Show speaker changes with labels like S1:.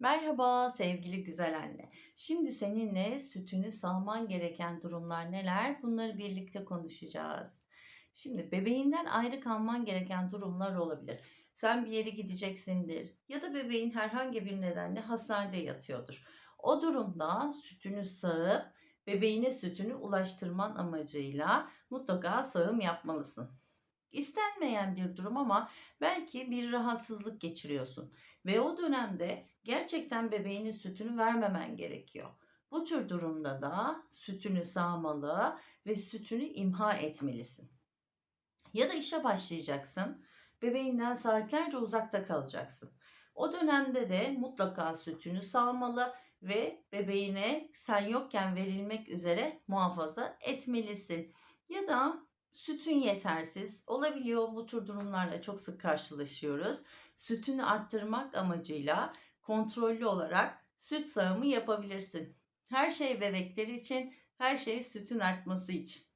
S1: Merhaba sevgili güzel anne. Şimdi seninle sütünü sağman gereken durumlar neler? Bunları birlikte konuşacağız. Şimdi bebeğinden ayrı kalman gereken durumlar olabilir. Sen bir yere gideceksindir ya da bebeğin herhangi bir nedenle hastanede yatıyordur. O durumda sütünü sağıp bebeğine sütünü ulaştırman amacıyla mutlaka sağım yapmalısın. İstenmeyen bir durum ama belki bir rahatsızlık geçiriyorsun ve o dönemde gerçekten bebeğinin sütünü vermemen gerekiyor. Bu tür durumda da sütünü sağmalı ve sütünü imha etmelisin. Ya da işe başlayacaksın. Bebeğinden saatlerce uzakta kalacaksın. O dönemde de mutlaka sütünü sağmalı ve bebeğine sen yokken verilmek üzere muhafaza etmelisin. Ya da sütün yetersiz olabiliyor bu tür durumlarla çok sık karşılaşıyoruz. Sütünü arttırmak amacıyla kontrollü olarak süt sağımı yapabilirsin. Her şey bebekleri için, her şey sütün artması için.